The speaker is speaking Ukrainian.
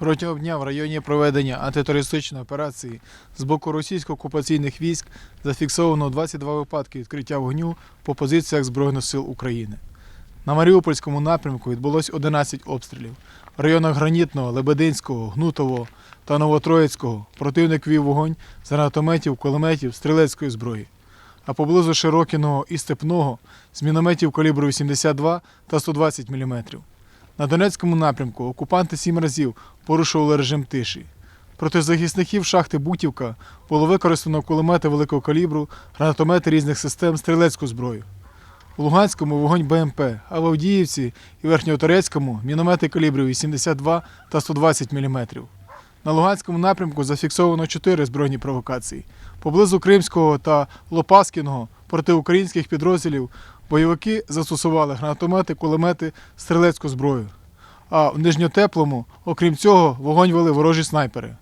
Протягом дня в районі проведення антитерористичної операції з боку російсько-окупаційних військ зафіксовано 22 випадки відкриття вогню по позиціях Збройних сил України. На Маріупольському напрямку відбулось 11 обстрілів. В районах Гранітного, Лебединського, Гнутового та Новотроїцького противник вів вогонь з гранатометів, кулеметів, стрілецької зброї. А поблизу Широкіного і Степного з мінометів калібру 82 та 120 мм. На Донецькому напрямку окупанти сім разів порушували режим тиші. Проти захисників шахти Бутівка було використано кулемети великого калібру, гранатомети різних систем, стрілецьку зброю. У Луганському вогонь БМП, а в Авдіївці і Верхньоторецькому міномети калібрів 82 та 120 мм. На Луганському напрямку зафіксовано чотири збройні провокації. Поблизу Кримського та Лопаскіного проти українських підрозділів бойовики застосували гранатомети, кулемети, стрілецьку зброю. А в Нижньотеплому, окрім цього, вогонь вели ворожі снайпери.